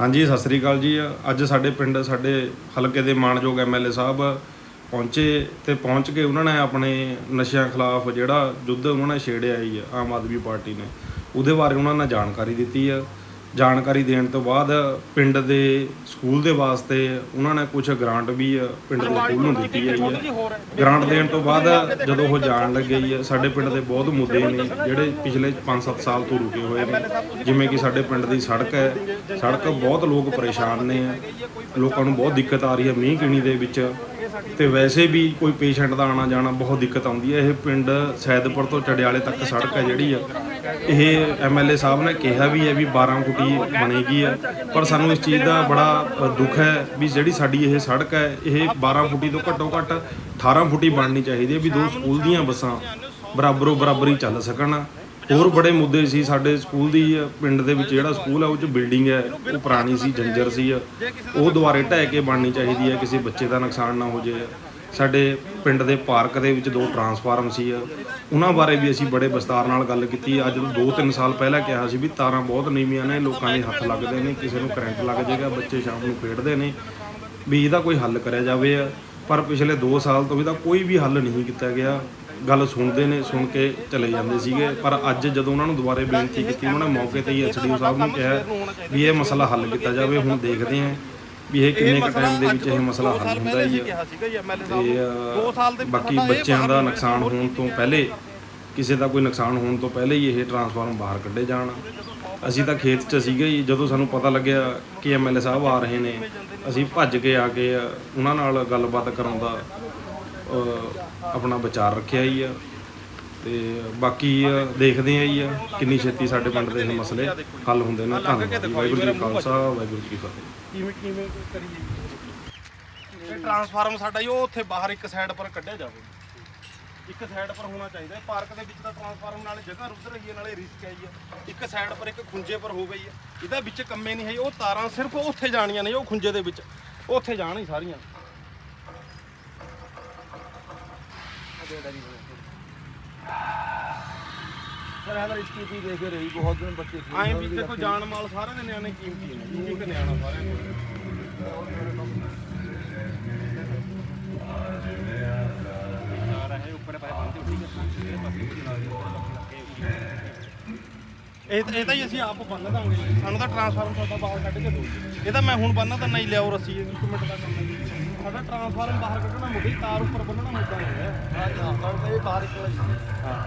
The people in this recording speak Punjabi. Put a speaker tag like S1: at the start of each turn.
S1: ਹਾਂਜੀ, ਸਤਿ ਸ੍ਰੀ ਅਕਾਲ ਜੀ। ਅੱਜ ਸਾਡੇ ਪਿੰਡ, ਸਾਡੇ ਹਲਕੇ ਦੇ ਮਾਨਯੋਗ ਐਮਐਲਏ ਸਾਹਿਬ ਪਹੁੰਚੇ ਤੇ ਪਹੁੰਚ ਕੇ ਉਹਨਾਂ ਨੇ ਆਪਣੇ ਨਸ਼ਿਆਂ ਖਿਲਾਫ ਜਿਹੜਾ ਯੁੱਧ ਉਹਨਾਂ ਨੇ ਛੇੜਿਆ ਹੀ ਆ, ਆਮ ਆਦਮੀ ਪਾਰਟੀ ਨੇ। ਉਹਦੇ ਬਾਰੇ ਉਹਨਾਂ ਨੇ ਜਾਣਕਾਰੀ ਦਿੱਤੀ ਆ। ਜਾਣਕਾਰੀ ਦੇਣ ਤੋਂ ਬਾਅਦ ਪਿੰਡ ਦੇ ਸਕੂਲ ਦੇ ਵਾਸਤੇ ਉਹਨਾਂ ਨੇ ਕੁਝ ਗ੍ਰਾਂਟ ਵੀ ਪਿੰਡ ਦੇ ਸਕੂਲ ਨੂੰ ਦਿੱਤੀ ਹੈ ਜੀ ਗ੍ਰਾਂਟ ਦੇਣ ਤੋਂ ਬਾਅਦ ਜਦੋਂ ਉਹ ਜਾਣ ਲੱਗੇ ਹੀ ਸਾਡੇ ਪਿੰਡ ਦੇ ਬਹੁਤ ਮੁੱਦੇ ਨੇ, ਜਿਹੜੇ ਪਿਛਲੇ 5-7 ਸਾਲ ਤੋਂ ਰੁਕੇ ਹੋਏ ਨੇ। ਜਿਵੇਂ ਕਿ ਸਾਡੇ ਪਿੰਡ ਦੀ ਸੜਕ ਹੈ, ਸੜਕ ਬਹੁਤ ਲੋਕ ਪਰੇਸ਼ਾਨ ਨੇ, ਲੋਕਾਂ ਨੂੰ ਬਹੁਤ ਦਿੱਕਤ ਆ ਰਹੀ ਹੈ ਮੀਂਹ ਕਿਣੀ ਦੇ ਵਿੱਚ। ਤੇ ਵੈਸੇ ਵੀ ਕੋਈ ਪੇਸ਼ੈਂਟ ਦਾ ਆਣਾ ਜਾਣਾ ਬਹੁਤ ਦਿੱਕਤ ਆਉਂਦੀ ਹੈ। ਇਹ ਪਿੰਡ ਸੈਦਪੁਰ ਤੋਂ ਚੜਿਆਲੇ ਤੱਕ ਸੜਕ ਹੈ ਜਿਹੜੀ ਆ। ਇਹ ਐਮਐਲਏ ਸਾਹਿਬ ਨੇ ਕਿਹਾ ਵੀ ਹੈ ਵੀ 12 ਫੁੱਟੀ ਬਣੇਗੀ ਆ। ਪਰ ਸਾਨੂੰ ਇਸ ਚੀਜ਼ ਦਾ ਬੜਾ ਦੁੱਖ ਹੈ ਵੀ ਜਿਹੜੀ ਸਾਡੀ ਇਹ ਸੜਕ ਹੈ, ਇਹ 12 ਫੁੱਟੀ ਤੋਂ ਘੱਟੋ ਘੱਟ 18 ਫੁੱਟੀ ਬਣਨੀ ਚਾਹੀਦੀ ਹੈ ਵੀ ਦੋ ਸਕੂਲ ਦੀਆਂ ਬੱਸਾਂ ਬਰਾਬਰੋ ਬਰਾਬਰ ਹੀ ਚੱਲ ਸਕਣ। ਹੋਰ ਬੜੇ ਮੁੱਦੇ ਸੀ ਸਾਡੇ ਸਕੂਲ ਦੀ ਪਿੰਡ ਦੇ ਵਿੱਚ ਜਿਹੜਾ ਸਕੂਲ ਹੈ ਉਹ ਚ ਬਿਲਡਿੰਗ ਹੈ, ਉਹ ਪੁਰਾਣੀ ਸੀ, ਜੰਜਰ ਸੀ। ਉਹ ਦੁਬਾਰੇ ਢਹਿ ਕੇ ਬਣਨੀ ਚਾਹੀਦੀ ਹੈ, ਕਿਸੇ ਬੱਚੇ ਦਾ ਨੁਕਸਾਨ ਨਾ ਹੋ ਜਾਏ। ਸਾਡੇ ਪਿੰਡ ਦੇ ਪਾਰਕ ਦੇ ਵਿੱਚ ਦੋ ਟਰਾਂਸਫਾਰਮ ਸੀ ਉਹਨਾਂ ਬਾਰੇ ਵੀ ਅਸੀਂ ਬੜੇ ਵਿਸਤਾਰ ਨਾਲ ਗੱਲ ਕੀਤੀ। ਅੱਜ ਤੋਂ 2-3 ਸਾਲ ਪਹਿਲਾਂ ਕਿਹਾ ਸੀ ਵੀ ਤਾਰਾਂ ਬਹੁਤ ਨੀਵੀਆਂ ਨੇ, ਲੋਕਾਂ ਦੇ ਹੱਥ ਲੱਗਦੇ ਨੇ, ਕਿਸੇ ਨੂੰ ਕਰੰਟ ਲੱਗ ਜਾਏਗਾ ਬੱਚੇ ਸ਼ਾਮ ਨੂੰ ਖੇਡਦੇ ਨੇ। ਵੀ ਇਹਦਾ ਕੋਈ ਹੱਲ ਕਰਿਆ ਜਾਵੇ ਪਰ ਪਿਛਲੇ 2 ਸਾਲ ਤੋਂ ਵੀ ਤਾਂ ਕੋਈ ਵੀ ਹੱਲ ਨਹੀਂ ਕੀਤਾ ਗਿਆ। ਗੱਲ ਸੁਣਦੇ ਨੇ, ਸੁਣ ਕੇ ਚਲੇ ਜਾਂਦੇ ਸੀਗੇ। ਪਰ ਅੱਜ ਜਦੋਂ ਉਹਨਾਂ ਨੂੰ ਦੁਬਾਰੇ ਬੇਨਤੀ ਕੀਤੀ, ਉਹਨਾਂ ਨੇ ਮੌਕੇ ਤੇ ਹੀ ਐਸਡੀਓ ਸਾਹਿਬ ਨੂੰ ਕਿਹਾ ਵੀ ਇਹ ਮਸਲਾ ਹੱਲ ਕੀਤਾ ਜਾਵੇ। ਹੁਣ ਦੇਖਦੇ ਹਾਂ। ਵੀ ਇਹ ਕਿੰਨੇ ਕੁ ਟਾਈਮ ਦੇ ਵਿੱਚ ਇਹ ਮਸਲਾ ਹੱਲ ਹੁੰਦਾ ਹੀ
S2: ਸੀਗਾ ਜੀ ਐਮਐਲਏ
S1: ਅ, ਬਾਕੀ ਬੱਚਿਆਂ ਦਾ ਨੁਕਸਾਨ ਹੋਣ ਤੋਂ ਪਹਿਲੇ ਕਿਸੇ ਦਾ ਕੋਈ ਨੁਕਸਾਨ ਹੋਣ ਤੋਂ ਪਹਿਲੇ ਹੀ ਇਹ ਟਰਾਂਸਫਾਰਮ ਬਾਹਰ ਕੱਢੇ ਜਾਣ। ਅਸੀਂ ਤਾਂ ਖੇਤ 'ਚ ਸੀਗੇ ਹੀ ਜਦੋਂ ਸਾਨੂੰ ਪਤਾ ਲੱਗਿਆ ਕਿ ਐਮਐਲਏ ਸਾਹਿਬ ਆ ਰਹੇ ਨੇ ਅਸੀਂ ਭੱਜ ਕੇ ਆ ਕੇ ਉਹਨਾਂ ਨਾਲ ਗੱਲਬਾਤ ਕਰਨ ਦਾ ਅ, ਆਪਣਾ ਵਿਚਾਰ ਰੱਖਿਆ ਹੀ ਆ। ਤੇ ਬਾਕੀ ਦੇਖਦੇ ਆ ਆ ਕਿੰਨੀ ਛੇਤੀ ਸਾਡੇ ਪਿੰਡ ਦੇ ਇਹ ਮਸਲੇ ਹੱਲ ਹੁੰਦੇ ਨੇ। ਧੰਨਵਾਦ ਜੀ ਵਾਹਿਗੁਰੂ ਜੀ ਖਾਲਸਾ ਵਾਹਿਗੁਰੂ ਜੀ ਕੀ ਫਤਿਹ।
S2: ਕਿਵੇਂ ਕਿਵੇਂ ਕਰੀਏ? ਇਹ ਟਰਾਂਸਫਾਰਮ ਸਾਡਾ ਹੀ ਉਹ ਉੱਥੇ ਬਾਹਰ ਇੱਕ ਸਾਈਡ ਪਰ ਕੱਢਿਆ ਜਾਵੇ। ਇੱਕ ਸਾਈਡ ਪਰ ਹੋਣਾ ਚਾਹੀਦਾ ਹੈ। ਪਾਰਕ ਦੇ ਵਿੱਚ ਤਾਂ ਟਰਾਂਸਫਾਰਮ ਨਾਲੇ ਜਗ੍ਹਾ ਰੁੱਧ ਰਹੀ ਹੈ ਨਾਲੇ ਰਿਸਕ ਹੈ ਜੀ। ਇੱਕ ਸਾਈਡ ਪਰ ਇੱਕ ਖੁੰਝੇ ਪਰ ਹੋ ਗਈ ਹੈ। ਇਹਦਾ ਵਿੱਚ ਕੰਮੇ ਨਹੀਂ ਹੈ ਜੀ, ਉਹ ਤਾਰਾਂ ਸਿਰਫ ਉੱਥੇ ਜਾਣੀਆਂ ਨੇ ਉਹ ਖੁੰਝੇ ਦੇ ਵਿੱਚ। ਉੱਥੇ ਜਾਣ ਹੀ ਸਾਰੀਆਂ।
S3: ਸਰ ਇਹਦਾ ਰਿਸਕੀ ਵੀ ਦੇਖ ਰਹੀ? ਬਹੁਤ ਦਿਨ ਬੱਚੇ ਸੀ
S2: ਐਂ ਵੀ ਦੇਖੋ ਜਾਨ ਮਾਲ ਸਾਰਿਆਂ ਦੇ ਨਿਆਣੇ ਕੀਮਤੀ ਨੇ? ਜੀ ਇੱਕ ਨਿਆਣਾ ਸਾਰਿਆਂ ਕੋਲ ਇਹ ਤਾਂ- ਇਹ ਤਾਂ ਹੀ ਅਸੀਂ ਆਪ ਬੰਨ ਦਾਂਗੇ। ਸਾਨੂੰ ਤਾਂ ਟਰਾਂਸਫਾਰਮ ਸਾਡਾ ਬਾਹਰ ਕੱਢ ਕੇ ਦਿਓ। ਇਹ ਤਾਂ ਮੈਂ ਹੁਣ ਬੰਨ੍ਹ ਤਾਂ ਨਹੀਂ ਲਿਆਓ ਰੱਸੀ। ਇੱਕ ਮਿੰਟ ਦਾ ਕੰਮ ਹੈ। ਸਾਡਾ ਟਰਾਂਸਫਾਰਮ ਬਾਹਰ ਕੱਢਣਾ ਮੁੱਢੀ ਤਾਰ ਉੱਪਰ ਬੰਨਣਾ ਮੁੱਦਾ ਹੈ
S3: ਹਾਂ। ਹਾਂ ਇਹ ਬਾਹਰ ਇੱਕ
S2: ਹਾਂ।